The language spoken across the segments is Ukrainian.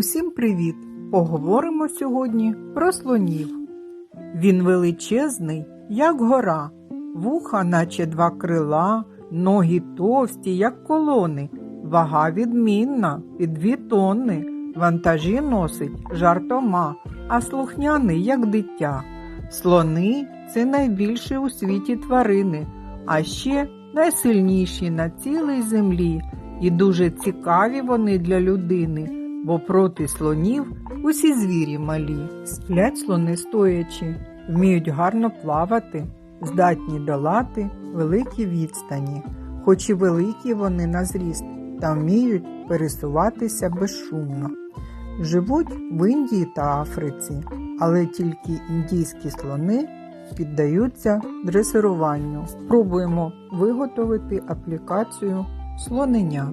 Усім привіт! Поговоримо сьогодні про слонів. Він величезний, як гора, вуха, наче два крила, ноги товсті, як колони, вага відмінна, під дві тонни, вантажі носить жартома, а слухняний, як дитя. Слони це найбільші у світі тварини, а ще найсильніші на цілій землі, і дуже цікаві вони для людини бо проти слонів усі звірі малі. Сплять слони стоячи, вміють гарно плавати, здатні долати великі відстані, хоч і великі вони на зріст, та вміють пересуватися безшумно. Живуть в Індії та Африці, але тільки індійські слони піддаються дресируванню. Спробуємо виготовити аплікацію слонення.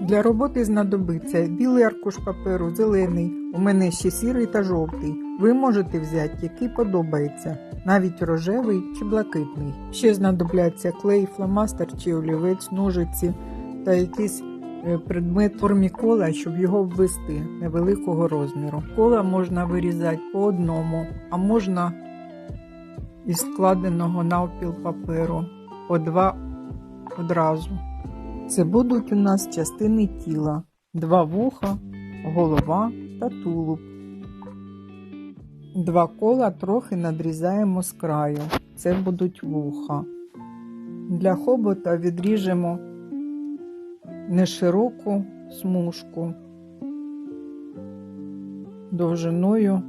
Для роботи знадобиться білий аркуш паперу, зелений, у мене ще сірий та жовтий. Ви можете взяти, який подобається, навіть рожевий чи блакитний. Ще знадобляться клей, фломастер чи олівець, ножиці та якийсь е, предмет в формі кола, щоб його ввести невеликого розміру. Кола можна вирізати по одному, а можна із складеного навпіл паперу по два одразу. Це будуть у нас частини тіла, два вуха, голова та тулуб. Два кола трохи надрізаємо з краю. Це будуть вуха. Для хобота відріжемо нешироку смужку довжиною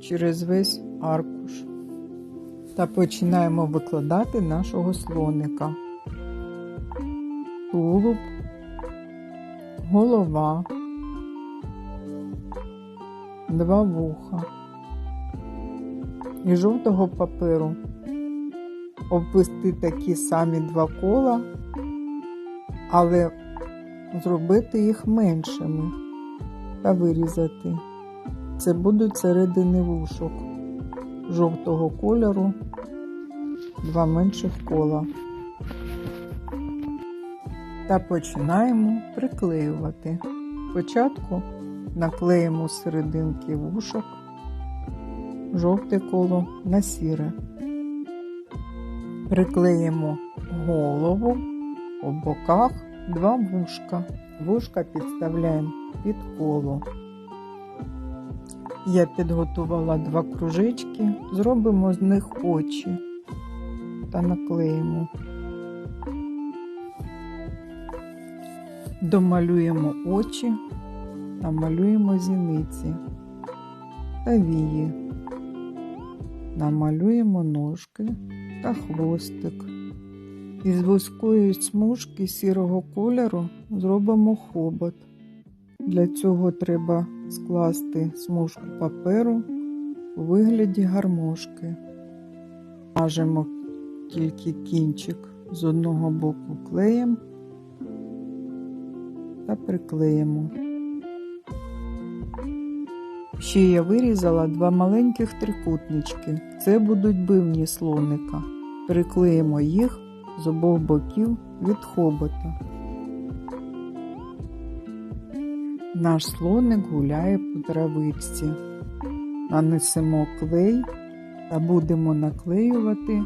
через весь аркуш. Та починаємо викладати нашого слоника тулуб, голова, два вуха і жовтого паперу обвести такі самі два кола, але зробити їх меншими та вирізати. Це будуть середини вушок жовтого кольору, два менших кола та починаємо приклеювати. Спочатку наклеїмо серединки вушок, жовте коло на сіре. Приклеїмо голову по боках два вушка. Вушка підставляємо під коло. Я підготувала два кружечки, зробимо з них очі та наклеїмо. Домалюємо очі, намалюємо зіниці та вії, намалюємо ножки та хвостик. Із вузької смужки сірого кольору зробимо хобот. Для цього треба скласти смужку паперу у вигляді гармошки. Мажемо тільки кінчик з одного боку клеєм та приклеїмо. Ще я вирізала два маленьких трикутнички. Це будуть бивні слоника. Приклеїмо їх з обох боків від хобота. Наш слоник гуляє по травичці. Нанесемо клей та будемо наклеювати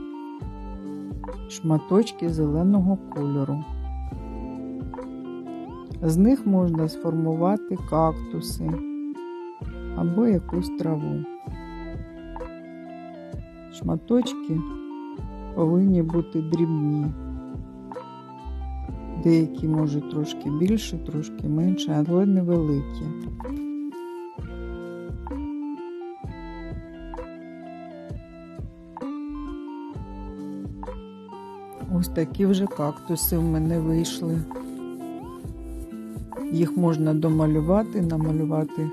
шматочки зеленого кольору. З них можна сформувати кактуси або якусь траву. Шматочки повинні бути дрібні. Деякі можуть трошки більше, трошки менше, але невеликі. Ось такі вже кактуси в мене вийшли. Їх можна домалювати, намалювати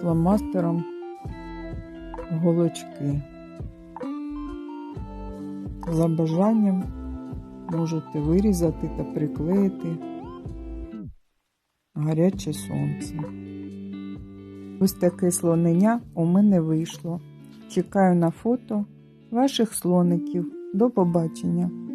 фломастером голочки. За бажанням можете вирізати та приклеїти гаряче сонце. Ось таке слонення у мене вийшло. Чекаю на фото ваших слоників. До побачення!